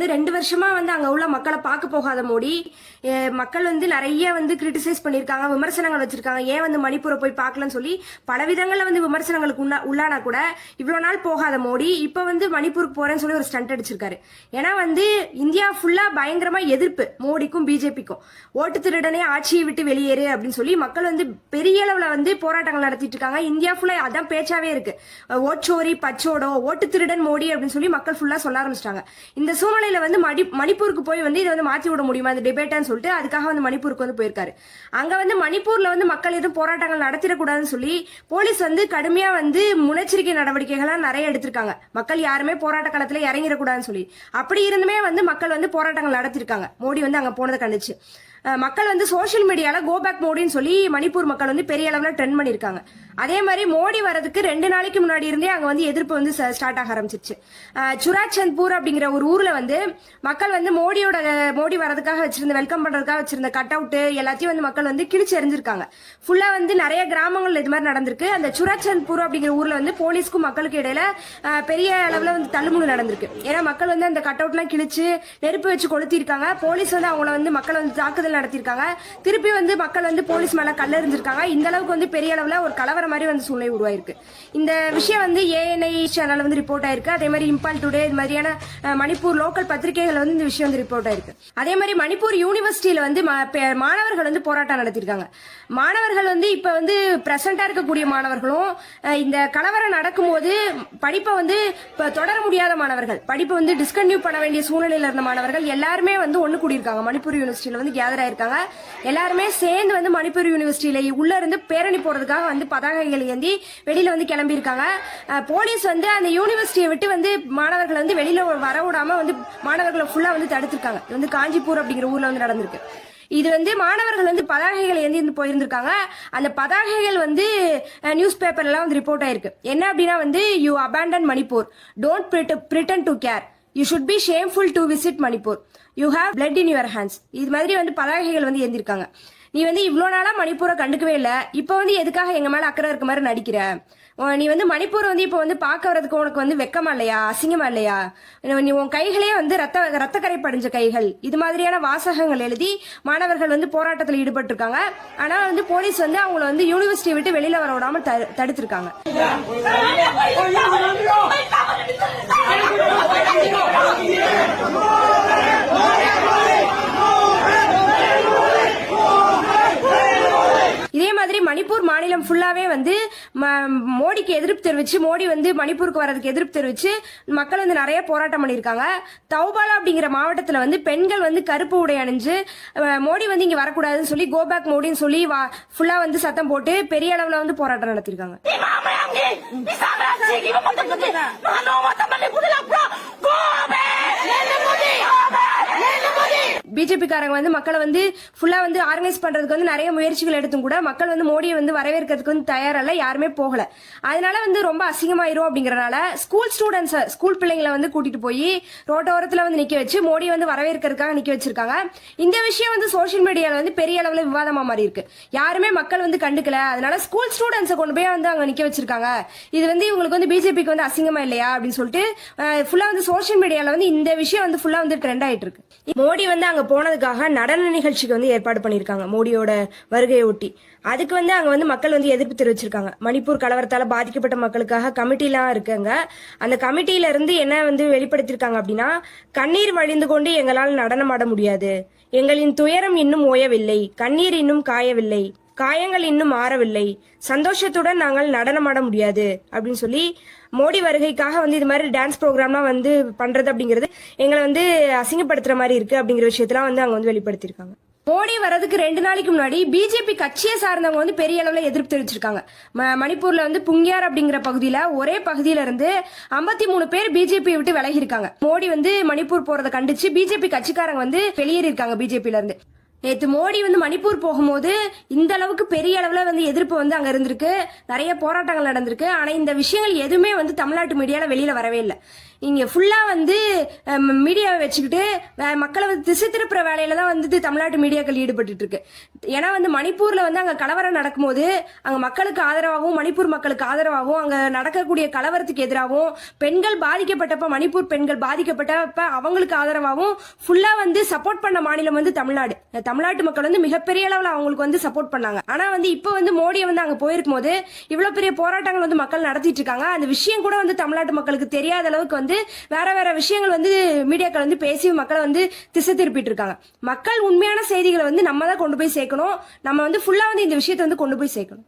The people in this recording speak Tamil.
வந்து ரெண்டு வருஷமா வந்து அங்க உள்ள மக்களை பார்க்க போகாத மோடி. மக்கள் வந்து நிறைய வந்து கிரிட்டிசைஸ் பண்ணிருக்காங்க விமர்சனங்கள் வச்சிருக்காங்க. ஏன் வந்து மணிப்பூரை போய் பார்க்கலன்னு சொல்லி பல விதங்கள்ல வந்து விமர்சனங்களுக்கு உள்ளானா கூட இவ்வளவு நாள் போகாத மோடி இப்ப வந்து மணிப்பூருக்கு போறேன்னு சொல்லி ஒரு ஸ்டண்ட் அடிச்சிருக்காரு. ஏன்னா வந்து இந்தியா ஃபுல்லா பயங்கரமா எதிர்ப்பு மோடிக்கும் பிஜேபிக்கும். ஓட்டு திருடனே ஆட்சியை விட்டு வெளியேறு அப்படின்னு சொல்லி மக்கள் வந்து பெரிய அளவுல வந்து போராட்டங்கள் நடத்திட்டு இருக்காங்க. இந்தியா ஃபுல்லா அதான் பேச்சாவே இருக்கு. ஓட்சோரி பச்சோடோ ஓட்டு திருடன் மோடி அப்படின்னு சொல்லி மக்கள் ஃபுல்லா சொல்ல ஆரம்பிச்சிட்டாங்க. இந்த சூழ்நிலை சூழ்நிலையில வந்து மணி மணிப்பூருக்கு போய் வந்து இதை வந்து மாற்றி விட முடியுமா? இந்த டிபேட்டான்னு சொல்லிட்டு அதுக்காக வந்து மணிப்பூருக்கு வந்து போயிருக்காரு. அங்கே வந்து மணிப்பூரில் வந்து மக்கள் எதுவும் போராட்டங்கள் நடத்திடக்கூடாதுன்னு சொல்லி போலீஸ் வந்து கடுமையாக வந்து முன்னெச்சரிக்கை நடவடிக்கைகள்லாம் நிறைய எடுத்திருக்காங்க. மக்கள் யாருமே போராட்ட காலத்தில் இறங்கிடக்கூடாதுன்னு சொல்லி. அப்படி இருந்துமே வந்து மக்கள் வந்து போராட்டங்கள் நடத்திருக்காங்க. மோடி வந்து அங்கே போனதை கண்டுச்சு. மக்கள் வந்து சோஷியல் மீடியாவில் கோபேக் மோடின்னு சொல்லி மணிப்பூர் மக்கள் வந்து பெரிய அளவில் ட்ரெண்ட் பண்ணியிருக்காங்க. அதே மாதிரி மோடி வரதுக்கு ரெண்டு நாளைக்கு முன்னாடி இருந்தே அங்கே வந்து எதிர்ப்பு வந்து ஸ்டார்ட் ஆக ஆரம்பிச்சிருச்சு. சுராச்சந்த்பூர் அப்படிங்கிற ஒரு ஊரில் வந்து மக்கள் வந்து மோடியோட மோடி வரதுக்காக வச்சிருந்த வெல்கம் பண்ணுறதுக்காக வச்சிருந்த கட் அவுட்டு எல்லாத்தையும் வந்து மக்கள் வந்து கிழிச்சு எறிஞ்சிருக்காங்க. ஃபுல்லாக வந்து நிறைய கிராமங்கள் இது மாதிரி நடந்திருக்கு. அந்த சுராச்சந்த்பூர் அப்படிங்கிற ஊரில் வந்து போலீஸ்க்கும் மக்களுக்கு இடையில பெரிய அளவில் வந்து தள்ளுமுழு நடந்திருக்கு. ஏன்னா மக்கள் வந்து அந்த கட் அவுட்லாம் கிழிச்சு நெருப்பு வச்சு கொளுத்திருக்காங்க போலீஸ் வந்து அவங்கள வந்து மக்கள் வந்து தாக்குதல் நடத்தியிருக்காங்க. திருப்பி வந்து மக்கள் வந்து போலீஸ் மேலே கல்லெறிஞ்சிருக்காங்க. இந்த அளவுக்கு வந்து பெரிய அளவில் ஒரு கலவரம் மாதிரி வந்து சூழ்நிலை உருவாயிருக்கு. இந்த விஷயம் வந்து ஏஎன்ஐ சேனல் வந்து ரிப்போர்ட் ஆயிருக்கு. அதே மாதிரி இம்பால் டுடே இது மாதிரியான மணிப்பூர் லோக்கல் பத்திரிகைகள் வந்து இந்த விஷயம் வந்து ரிப்போர்ட் ஆயிருக்கு. அதே மாதிரி மணிப்பூர் யூனிவர்சிட்டியில வந்து மாணவர்கள் வந்து போராட்டம் நடத்திருக்காங்க மாணவர்கள் வந்து இப்ப வந்து பிரசண்டா இருக்கக்கூடிய மாணவர்களும் இந்த கலவரம் நடக்கும்போது படிப்பை வந்து தொடர முடியாத மாணவர்கள் படிப்பை வந்து டிஸ்கன்டினியூ பண்ண வேண்டிய சூழ்நிலையில இருந்த மாணவர்கள் எல்லாருமே வந்து ஒண்ணு கூடியிருக்காங்க. மணிப்பூர் யூனிவர்சிட்டியில வந்து கேதர் ஆயிருக்காங்க. எல்லாருமே சேர்ந்து வந்து மணிப்பூர் யூனிவர்சிட்டியில உள்ள இருந்து பேரணி போறதுக்காக வந்து பதாகைகள் ஏந்தி வெளியில வந்து கிளம்பியிருக்காங்க. போலீஸ் வந்து அந்த யூனிவர்சிட்டியை விட்டு வந்து மாணவர்களை வந்து வெளியில வர விடாம வந்து மாணவர்களை ஃபுல்லா வந்து தடுத்திருக்காங்க. இது வந்து காஞ்சிபூர் அப்படிங்கிற ஊர்ல வந்து நடந்திருக்கு. இது வந்து மாணவர்கள் வந்து பதாகைகள் ஏந்தி வந்து போயிருந்திருக்காங்க. அந்த பதாகைகள் வந்து நியூஸ் பேப்பர்லாம் வந்து ரிப்போர்ட் ஆயிருக்கு. என்ன அப்படின்னா வந்து you abandon Manipur don't pretend to care you should be shameful to visit Manipur you have blood in your hands இது மாதிரி வந்து பதாகைகள் வந்து ஏந்திருக்காங்க. நீ வந்து இவ்வளோ நாளாக மணிப்பூரை கண்டுக்கவே இல்லை. இப்போ வந்து எதுக்காக எங்கள் மேலே அக்கறை இருக்க மாதிரி நடிக்கிற? நீ வந்து மணிப்பூர் வந்து இப்போ வந்து பார்க்க வரதுக்கு உனக்கு வந்து வெக்கமா இல்லையா? அசிங்கமா இல்லையா? நீ- உன் கைகளே வந்து ரத்த ரத்தக்கரை படிஞ்ச கைகள். இது மாதிரியான வாசகங்கள் எழுதி மாணவர்கள் வந்து போராட்டத்தில் ஈடுபட்டிருக்காங்க. ஆனால் வந்து போலீஸ் வந்து அவங்கள வந்து யூனிவர்சிட்டி விட்டு வெளியில் வர விடாமல் த தடுத்திருக்காங்க இதே மாதிரி மணிப்பூர் ஃபுல்லாவே வந்து ம- மோடிக்கு எதிர்ப்பு தெரிவிச்சு மோடி வந்து மணிப்பூருக்கு வரதுக்கு எதிர்ப்பு தெரிவிச்சு மக்கள் வந்து நிறைய போராட்டம் பண்ணியிருக்காங்க. தௌபாலா அப்படிங்கிற மாவட்டத்தில் வந்து பெண்கள் வந்து கருப்பு உடை அணிஞ்சு மோடி வந்து இங்க வரக்கூடாதுன்னு சொல்லி கோபேக் மோடின்னு சொல்லி வா ஃபுல்லா வந்து சத்தம் போட்டு பெரிய அளவில் வந்து போராட்டம் நடத்தியிருக்காங்க. பிஜேபி பிஜேபிக்காரங்க வந்து மக்களை வந்து ஃபுல்லாக வந்து ஆர்கனைஸ் பண்ணுறதுக்கு வந்து நிறைய முயற்சிகள் எடுத்தும் கூட மக்கள் வந்து மோடியை வந்து வரவேற்கிறதுக்கு வந்து தயாரல்ல யாருமே போகல. அதனால வந்து ரொம்ப அசிங்கமாயிரும் அப்படிங்கிறனால ஸ்கூல் ஸ்டூடெண்ட்ஸை ஸ்கூல் பிள்ளைங்களை வந்து கூட்டிட்டு போய் ரோட்டோரத்தில் வந்து நிற்க வச்சு மோடியை வந்து வரவேற்கிறதுக்காக நிற்க வச்சிருக்காங்க. இந்த விஷயம் வந்து சோஷியல் மீடியாவில் வந்து பெரிய அளவில் விவாதமாக மாறி இருக்கு. யாருமே மக்கள் வந்து கண்டுக்கல. அதனால ஸ்கூல் ஸ்டூடெண்ட்ஸை கொண்டு போய் வந்து அங்கே நிற்க வச்சிருக்காங்க. இது வந்து இவங்களுக்கு வந்து பிஜேபிக்கு வந்து அசிங்கமா இல்லையா அப்படின்னு சொல்லிட்டு ஃபுல்லாக வந்து சோஷியல் மீடியாவில் வந்து இந்த விஷயம் வந்து ஃபுல்லாக வந்து ட்ரெண்ட் ஆயிட்டு இருக்கு. மோடி வந்து அங்கே போனதுக்காக நடன நிகழ்ச்சிக்கு வந்து ஏற்பாடு பண்ணியிருக்காங்க மோடியோட வருகையை ஒட்டி அதுக்கு வந்து அங்க வந்து மக்கள் வந்து எதிர்ப்பு தெரிவிச்சிருக்காங்க. மணிப்பூர் கலவரத்தால பாதிக்கப்பட்ட மக்களுக்காக கமிட்டிலாம் இருக்குங்க. அந்த கமிட்டியில இருந்து என்ன வந்து வெளிப்படுத்தியிருக்காங்க அப்படின்னா கண்ணீர் வழிந்து கொண்டு எங்களால் நடனமாட முடியாது. எங்களின் துயரம் இன்னும் ஓயவில்லை. கண்ணீர் இன்னும் காயவில்லை. காயங்கள் இன்னும் மாறவில்லை. சந்தோஷத்துடன் நாங்கள் நடனமாட முடியாது அப்படின்னு சொல்லி மோடி வருகைக்காக வந்து இது மாதிரி டான்ஸ் ப்ரோக்ராம்லாம் வந்து பண்றது அப்படிங்கிறது எங்களை வந்து அசிங்கப்படுத்துற மாதிரி இருக்கு அப்படிங்கிற விஷயத்தெல்லாம் வந்து அங்க வந்து வெளிப்படுத்தியிருக்காங்க. மோடி வரதுக்கு ரெண்டு நாளைக்கு முன்னாடி பிஜேபி கட்சியை சார்ந்தவங்க வந்து பெரிய அளவில் எதிர்ப்பு தெரிவிச்சிருக்காங்க. ம- மணிப்பூர்ல வந்து புங்கியார் அப்படிங்கிற பகுதியில ஒரே பகுதியில இருந்து 53 மூணு பேர் பிஜேபி விட்டு விலகி இருக்காங்க மோடி வந்து மணிப்பூர் போறதை கண்டிச்சு பிஜேபி கட்சிக்காரங்க வந்து வெளியேறி இருக்காங்க பிஜேபியில இருந்து. நேத்து மோடி வந்து மணிப்பூர் போகும்போது இந்த அளவுக்கு பெரிய அளவுல வந்து எதிர்ப்பு வந்து அங்க இருந்திருக்கு. நிறைய போராட்டங்கள் நடந்திருக்கு. ஆனா இந்த விஷயங்கள் எதுவுமே வந்து தமிழ்நாட்டு மீடியால வெளியில வரவே இல்லை. இங்கே ஃபுல்லாக வந்து மீடியாவை வச்சுக்கிட்டு மக்களை வந்து திசை திருப்புற வேலையில தான் வந்து தமிழ்நாட்டு மீடியாக்கள் ஈடுபட்டு இருக்கு ஏன்னா வந்து மணிப்பூரில் வந்து அங்கே கலவரம் நடக்கும்போது அங்கே மக்களுக்கு ஆதரவாகவும் மணிப்பூர் மக்களுக்கு ஆதரவாகவும் அங்கே நடக்கக்கூடிய கலவரத்துக்கு எதிராகவும் பெண்கள் பாதிக்கப்பட்டப்ப மணிப்பூர் பெண்கள் பாதிக்கப்பட்டப்ப அவங்களுக்கு ஆதரவாகவும் ஃபுல்லாக வந்து சப்போர்ட் பண்ண மாநிலம் வந்து தமிழ்நாடு. தமிழ்நாட்டு மக்கள் வந்து மிகப்பெரிய அளவில் அவங்களுக்கு வந்து சப்போர்ட் பண்ணாங்க. ஆனால் வந்து இப்போ வந்து மோடியை வந்து அங்கே போயிருக்கும் போது இவ்வளோ பெரிய போராட்டங்கள் வந்து மக்கள் நடத்திட்டு இருக்காங்க. அந்த விஷயம் கூட வந்து தமிழ்நாட்டு மக்களுக்கு தெரியாத அளவுக்கு வந்து வந்து வேற வேற விஷயங்கள் வந்து மீடியாக்கள் வந்து பேசி மக்களை வந்து திசை திருப்பிட்டு இருக்காங்க மக்கள் உண்மையான செய்திகளை வந்து நம்ம தான் கொண்டு போய் சேர்க்கணும். நம்ம வந்து ஃபுல்லா வந்து இந்த விஷயத்தை வந்து கொண்டு போய் சேர்க்கணும்.